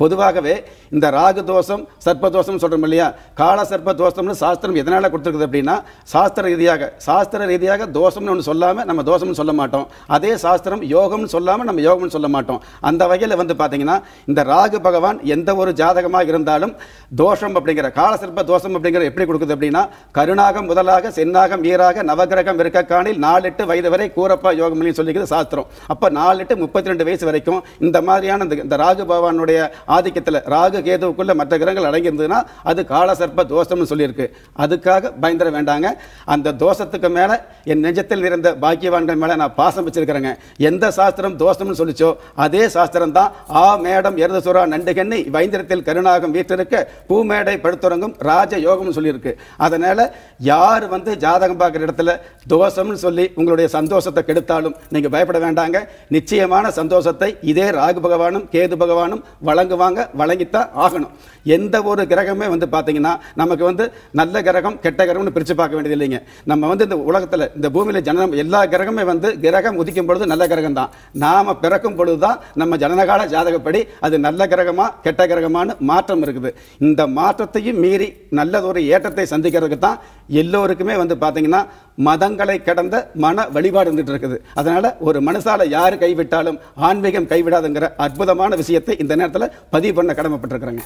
பொதுவாகவே இந்த ராகு தோஷம் சர்ப்ப தோஷம் சொல்கிறோம் இல்லையா? கால சர்ப்ப தோஷம்னு சாஸ்திரம் எதனால் கொடுத்துருக்குது அப்படின்னா சாஸ்திர ரீதியாக சாஸ்திர ரீதியாக தோஷம்னு ஒன்று சொல்லாமல் நம்ம தோஷம்னு சொல்ல மாட்டோம். அதே சாஸ்திரம் யோகம்னு சொல்லாமல் நம்ம யோகம்னு சொல்ல மாட்டோம். அந்த வகையில் வந்து பார்த்தீங்கன்னா இந்த ராகு பகவான் எந்த ஒரு ஜாதகமாக இருந்தாலும் தோஷம் அப்படிங்கிற கால சர்ப்ப தோஷம் அப்படிங்கிற எப்படி கொடுக்குது அப்படின்னா கருணாகம் முதலாக சென்னாகம் ஈராக நவகிரகம் இருக்கக்காணில் நாலு நாலெட்டு வயது வரை கூறப்பா யோகம் சொல்லிக்கிறது சாஸ்திரம். அப்போ நாலெட்டு முப்பத்தி ரெண்டு வயசு வரைக்கும் இந்த மாதிரியான இந்த- இந்த ராகு பகவானுடைய ஆதிக்கத்தில் ராகு கேதுவுக்குள்ள மற்ற கிரகங்கள் அடங்கியிருந்ததுன்னா அது கால சர்ப்ப தோஷம்னு சொல்லியிருக்கு. அதுக்காக பயந்துட வேண்டாங்க. அந்த தோஷத்துக்கு மேலே என் நெஞ்சத்தில் இருந்த பாக்கியவான்கள் மேலே நான் பாசம் வச்சிருக்கிறேங்க. எந்த சாஸ்திரம் தோஷம்னு சொல்லிச்சோ அதே சாஸ்திரம் தான் ஆ மேடம் எருதசுரா நண்டுகண்ணி வைந்திரத்தில் கருணாகம் வீட்டிருக்க பூமேடை படுத்துறங்கும் ராஜ யோகம்னு சொல்லியிருக்கு. அதனால் யார் வந்து ஜாதகம் பார்க்குற இடத்துல தோஷம்னு சொல்லி உங்களுடைய சந்தோஷத்தை கெடுத்தாலும் நீங்கள் பயப்பட வேண்டாங்க. நிச்சயமான சந்தோஷத்தை இதே ராகு பகவானும் கேது பகவானும் வழங்குவாங்க. வழங்கித்தான் ஆகணும். எந்த ஒரு கிரகமே வந்து பார்த்தீங்கன்னா நமக்கு வந்து நல்ல கிரகம் கெட்ட கிரகம்னு பிரித்து பார்க்க வேண்டியது இல்லைங்க. நம்ம வந்து இந்த உலகத்தில் இந்த பூமியில் ஜனனம் எல்லா கிரகமே வந்து கிரகம் உதிக்கும் பொழுது நல்ல கிரகம் தான். நாம் பிறக்கும் பொழுது தான் நம்ம ஜனனகால ஜாதகப்படி அது நல்ல கிரகமா கெட்ட கிரகமான்னு மாற்றம் இருக்குது. இந்த மாற்றத்தையும் மீறி நல்லதொரு ஏற்றத்தை சந்திக்கிறதுக்கு தான் எல்லோருக்குமே வந்து பார்த்தீங்கன்னா மதங்களை கடந்த மன வழிபாடு இருந்துட்டு இருக்குது. அதனால ஒரு மனசால யார் கைவிட்டாலும் ஆன்மீகம் கைவிடாதுங்கிற அற்புதமான விஷயத்தை இந்த நேரத்தில் பதிவு பண்ண கடமைப்பட்டிருக்கிறேங்க.